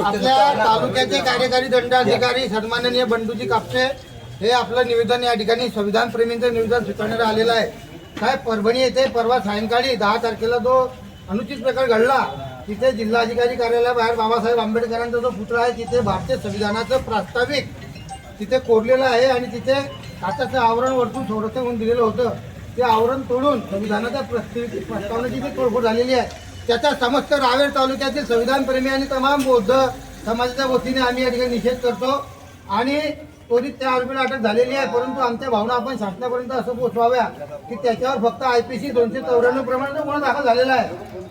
आपल्या तालुक्याचे कार्यकारी दंडाधिकारी सन्माननीय बंडूजी कापसे हे आपलं निवेदन या ठिकाणी संविधान प्रेमींचं निवेदन स्वीकारण्यात आलेलं आहे. साहेब परभणी येथे परवा सायंकाळी दहा तारखेला जो अनुचित प्रकार घडला तिथे जिल्हाधिकारी कार्यालयाबाहेर बाबासाहेब आंबेडकरांचा जो पुतळा आहे तिथे भारतीय संविधानाचं प्रास्ताविक तिथे कोरलेलं आहे आणि तिथे काचाचं आवरण वरतून थोडंसं होऊन दिलेलं होतं. ते आवरण तोडून संविधानाच्या प्रस्तावनेची जी तोडफोड झालेली आहे त्याचा समस्त रावेर तालुक्यातील संविधान प्रेमी आणि तमाम बौद्ध समाजाच्या वतीने आम्ही या ठिकाणी निषेध करतो. आणि त्वरित त्या आरोपीला अटक झालेली आहे परंतु आमच्या भावना आपण शासनापर्यंत असं पोहोचवाव्या की त्याच्यावर फक्त आय पी सी दोनशे चौऱ्याण्णव प्रमाणे गुन्हा दाखल झालेला आहे.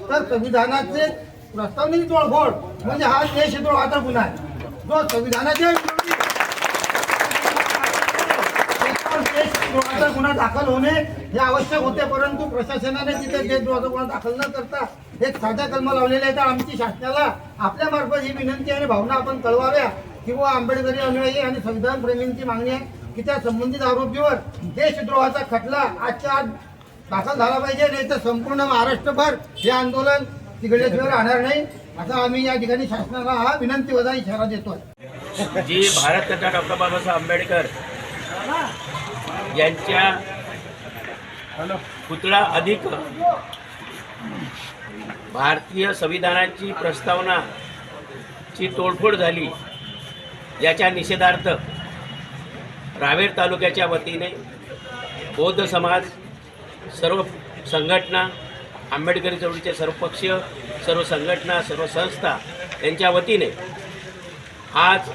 तर संविधानाचे प्रस्तावनेची तोडफोड म्हणजे हा देशद्रोहाचा गुन्हा आहे. जो संविधानाच्या विरोधी त्याच्यावर देशद्रोहाचा गुन्हा दाखल होणे हे आवश्यक होते परंतु प्रशासनाने तिथे देशद्रोहाचा गुन्हा दाखल न करता एक साध्या कलमा लावलेला आहेत तर आमची शासनाला आपल्या मार्फत ही विनंती आणि भावना आपण कळवाव्या. किंवा आंबेडकरी अनुयायी आणि संविधान प्रेमींची मागणी आहे की त्या संबंधित आरोपीवर देशद्रोहाचा खटला आजच्या आज दाखल झाला पाहिजे नाही तर संपूर्ण महाराष्ट्रभर हे आंदोलन तिकडे राहणार नाही. आता आम्ही या ठिकाणी शासनाला हा विनंती वजा इशारा देतोय. जी भारतरत्न डॉक्टर बाबासाहेब आंबेडकर यांच्या पुतळा अधिक. भारतीय संविधानाची प्रस्तावनाची तोडफोड झाली. याच्या निषेधार्थ रावेर तालुक्याच्या वतीने बौद्ध समाज सर्व संघटना आंबेडकरी चळवळीचे सर्व पक्ष सर्व संघटना सर्व संस्था यांच्या वतीने आज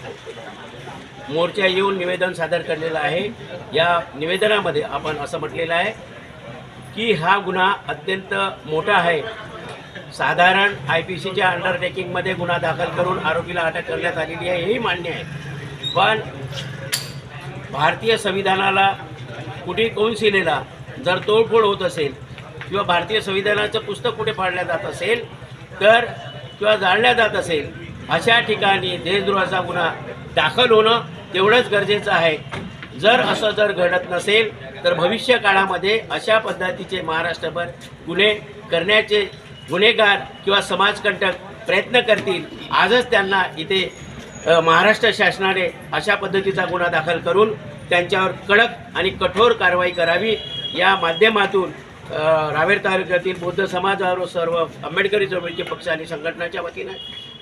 मोर्चा येऊन निवेदन सादर करलेलं आहे. या निवेदनामध्ये आपण असं म्हटलेलं आहे की हा गुन्हा अत्यंत मोठा आहे. साधारण आय पी सीच्या अंडरटेकिंगमध्ये गुन्हा दाखल करून आरोपीला अटक करण्यात आलेली आहे हेही मान्य आहे. पण भारतीय संविधानाला कुठे कौन्सिलेला जर तोडफोड होत असेल किंवा भारतीय संविधानाचं पुस्तक कुठे फाडलं जात असेल तर किंवा जाळल्या जात असेल अशा ठिकाणी देशद्रोहाचा गुन्हा दाखल होणं तेवढंच गरजेचं आहे. जर असं जर घडत नसेल तर भविष्य काळामध्ये अशा पद्धतीचे महाराष्ट्रभर गुन्हे करण्याचे गुन्हेगार किंवा समाजकंटक प्रयत्न करतील. आजच त्यांना इथे महाराष्ट्र शासनाने अशा पद्धतीचा गुन्हा दाखल करून त्यांच्यावर कडक आणि कठोर कारवाई करावी. या माध्यमातून रावेर तालुक्यातील बौद्ध समाजावर सर्व आंबेडकरी चळवळीचे पक्ष आणि संघटनाच्या वतीनं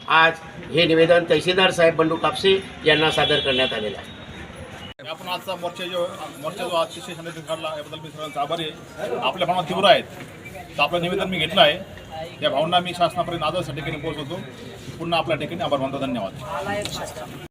आज हे निवेदन तहसीलदार साहेब बंडू कापसे यांना सादर करण्यात आलेलं आहे. आपण आजचा मोर्चा जो मोर्चा जो अतिशय शांततेत काढला याबद्दल मी सर्वांचा आभारी आहे. आपल्या भावना तीव्र आहेत. तर आपलं निवेदन मी घेतलं आहे. या भावना मी शासनापर्यंत आदरच्या ठिकाणी पोहोचवतो. पुन्हा आपल्या ठिकाणी आभार मानतो. धन्यवाद.